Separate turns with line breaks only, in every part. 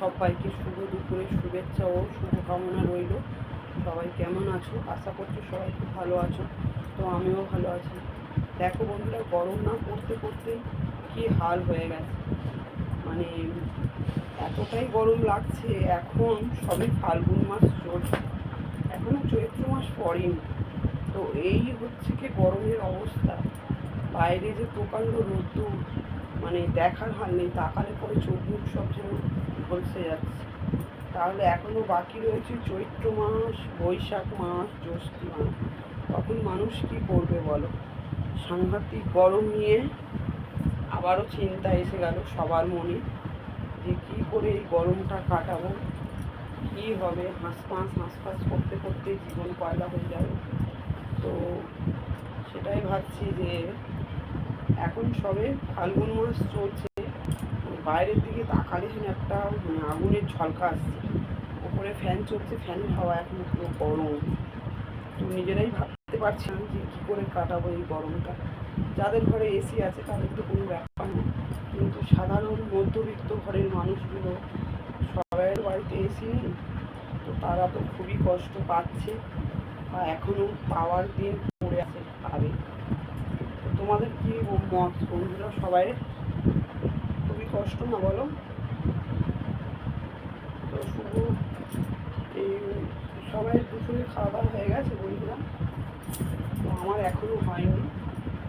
সবাইকে শুভ দুপুরের শুভেচ্ছা ও শুভকামনা রইল। সবাই কেমন আছো? আশা করছি সবাই খুব ভালো আছো। তো আমিও ভালো আছি। দেখো বন্ধুরা, গরম না পড়তে পড়তে কি হাল হয়ে গেছে। মানে এতটাই গরম লাগছে, এখন সবে ফাল্গুন মাস চলছে। এখনও চৈত্র মাস পড়েনি। তো এই হচ্ছে কি গরমের অবস্থা। বাইরে যে প্রকাণ্ড রোদ্দুর মানে দেখার হাল নেই। তাকালে পরে চোখ মুখ সব যেন ঝলসে যাচ্ছে। তাহলে এখনও বাকি রয়েছে চৈত্র মাস, বৈশাখ মাস, জ্যৈষ্ঠ মাস। তখন মানুষ কি করবে বলো? সাংঘাতিক গরম নিয়ে আবারও চিন্তা এসে গেল সবার মনে যে কী করে এই গরমটা কাটাবো? কী হবে? হাঁসফাঁস হাঁসফাঁস করতে করতে জীবন পয়লা হয়ে যাবে? তো সেটাই ভাবছি যে এখন সবে ফাল্গুন মাস চলছে। বাইরের দিকে তাকালে যেন একটা মানে আগুনের ঝলকা আসছে। ওপরে ফ্যান চলছে ফ্যানের হাওয়া এখন পুরো গরম। তো নিজেরাই ভাবতে পারছি না যে কী করে কাটাবো এই গরমটা। যাদের ঘরে এসি আছে, তাদের তো কোনো ব্যাপার না। কিন্তু সাধারণ মধ্যবিত্ত ঘরের মানুষগুলো সবাইয়ের বাড়িতে এসি নেই। তো তারা তো খুবই কষ্ট পাচ্ছে বা এখনও পাওয়ার দিন পড়ে আছে পাবে তোমাদের কি মত? বন্ধুরা সবাই কষ্ট না বলো? তো শুধু এই সবাই দুপুরে খাওয়া দাওয়া হয়ে গেছে, বন্ধুরা। তো আমার এখনও হয়নি,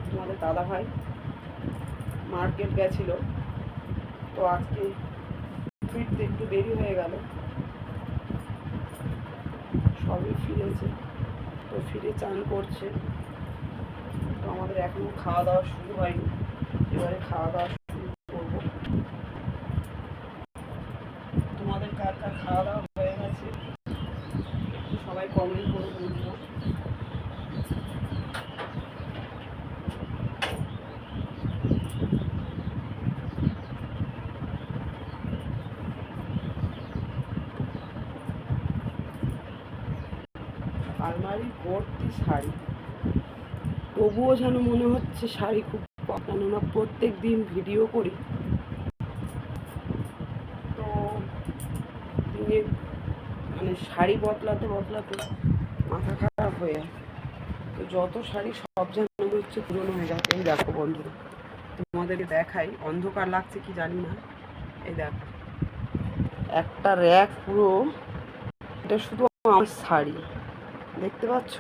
তোমাদের দাদা ভাই মার্কেট গেছিল। তো আজকে ফিরতে একটু দেরি হয়ে গেল। সবই ফিরেছে, তো ফিরে চান করছে। তো আমাদের এখনও খাওয়া দাওয়া শুরু হয়নি, এবারে খাওয়া দাওয়া শুরু করব তোমাদের কার কার খাওয়া দাওয়া হয়ে গেছে একটু সবাই কমেন্ট করে বলব। আলমারি ভর্তি শাড়ি? তবুও যেন মনে হচ্ছে শাড়ি খুব কেননা প্রত্যেক দিন ভিডিও করি। তো দিনে মানে শাড়ি বদলাতে বদলাতে মাথা খারাপ হয়ে যায় তো যত শাড়ি সব যেন হচ্ছে পুরনো হয়ে যাচ্ছে। এই দেখো বন্ধুরা, তোমাদেরকে দেখাই, অন্ধকার লাগছে কি জানি না। এই দেখো, একটা র্যাক পুরো, এটা শুধু আমার শাড়ি, দেখতে পাচ্ছ?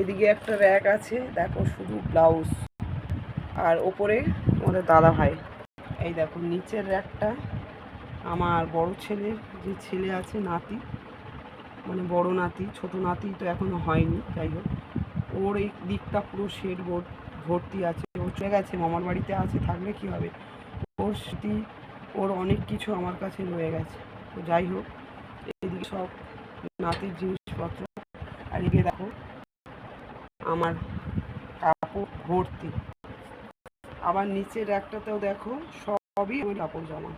এদিকে একটা র্যাক আছে, দেখো শুধু ব্লাউজ আর ওপরে আমাদের দাদা ভাই এই দেখো, নিচের র্যাকটা আমার বড় ছেলের যে ছেলে আছে, নাতি মানে বড় নাতি, ছোট নাতি তো এখনও হয়নি, যাই হোক। ওর এই দিকটা পুরো শেড বোর্ড ভর্তি আছে। ও চলে গেছে, মামার বাড়িতে আছে, থাকলে কি হবে? ওর স্মৃতি, ওর অনেক কিছু আমার কাছে রয়ে গেছে। তো যাই হোক এইদিকে সব নাতির জিনিসপত্র। আর এদিকে দেখো, আমার কাপড় ভর্তি। আবার নিচের একটাতেও দেখো, সবই ওই কাপড় জামা।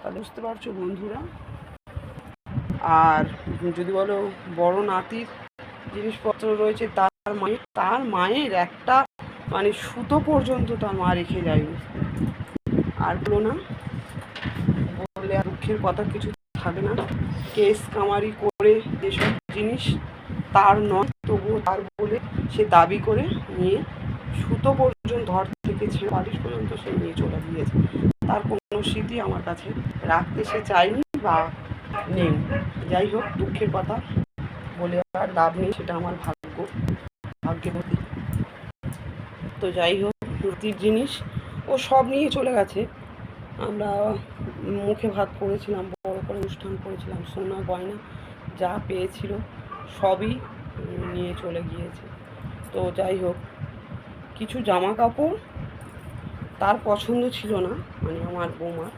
তাহলে বুঝতে পারছ বন্ধুরা? আর যদি বলো বড় নাতির জিনিসপত্র রয়েছে তার মায়ের তার মায়ের একটা মানে সুতো পর্যন্ত তার মা রেখে যায়নি আর বলো না, বললে আর দুঃখের কথা কিছু থাকে না। কেস কামারি করে যেসব জিনিস তার নয়, তবুও তার বলে সে দাবি করে নিয়ে সুতো পর্যন্ত ঘর থেকে ছেড়ে বাড়ির পর্যন্ত সে নিয়ে চলে গিয়েছে। স্মৃতি আমার কাছে রাখতে সে চায়নি বা নেই। যাই হোক, দুঃখের কথা। বলে আর লাভ নেই, সেটা আমার ভাগ্য। ভাগ্যবতী তো যাই হোক রুতির জিনিস ও সব নিয়ে চলে গেছে। আমরা মুখে ভাত করেছিলাম, বড় করে অনুষ্ঠান করেছিলাম, সোনা, গয়না যা পেয়েছিল সবই নিয়ে চলে গিয়েছে। তো যাই হোক, কিছু জামা কাপড় তার পছন্দ ছিল না মানে আমার বৌমার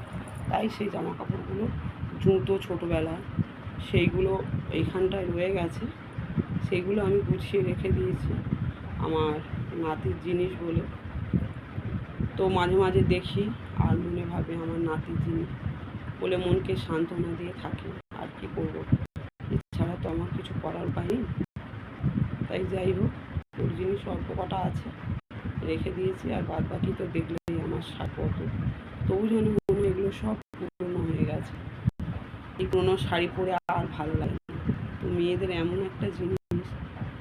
তাই সেই জামা কাপড়গুলো জুতো ছোটোবেলায় সেইগুলো এইখানটায় রয়ে গেছে। সেইগুলো আমি গুছিয়ে রেখে দিয়েছি আমার নাতির জিনিস বলে। তো মাঝে মাঝে দেখি আর মনে ভাবে আমার নাতির জিনিস বলে মনকে সান্ত্বনা দিয়ে থাকি, আর কি করব? এছাড়া তো আমার কিছু করার পাইনি তাই যাই হোক, ওর জিনিস অল্প কটা আছে, রেখে দিয়েছি, আর বাদ বাকি তো দেখলেই সাপত তবু যেন মনে এগুলো সব পুরনো হয়ে গেছে। এই পুরনো শাড়ি পরে আর ভালো লাগে না। তো মেয়েদের এমন একটা জিনিস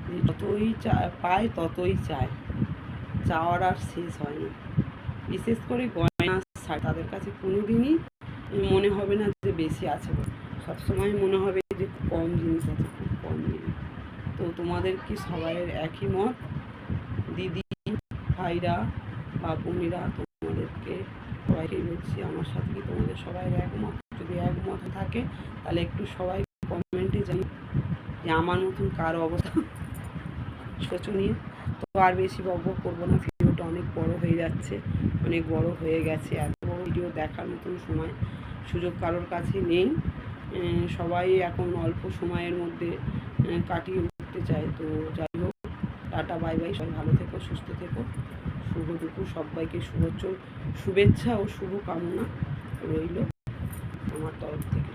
যে যতই চা, পায় ততই চায়। চাওয়ার আর শেষ হয় না। বিশেষ করে গয়না, শাড়ি, তাদের কাছে কোনো দিনই মনে হবে না যে বেশি আছে। সবসময় মনে হবে যে কম জিনিস আছে, খুব কম জিনিস তো তোমাদের কি সবাইয়ের একই মত? দিদি, ভাইরা বা বোনেরা তোমাদেরকে সবাইকে বলছি, আমার সাথে কি তোমাদের সবাই একমত? যদি একমত থাকে, তাহলে একটু সবাই কমেন্টে জানি যে আমার মতন কার অবস্থা। শোচনীয় তো আর বেশি বক করব না, ভিডিওটা অনেক বড় হয়ে যাচ্ছে, অনেক বড় হয়ে গেছে, এত বড় ভিডিও দেখার মতন সময় সুযোগ কারোর কাছে নেই। সবাই এখন অল্প সময়ের মধ্যে কাটিয়ে উঠতে চায়, তো টাটা, বাই বাই, সবাই ভালো থেকো, সুস্থ থেকো। শুভ দুপুর, সবাইকে শুভ শুভেচ্ছা ও শুভকামনা রইল আমার তরফ থেকে।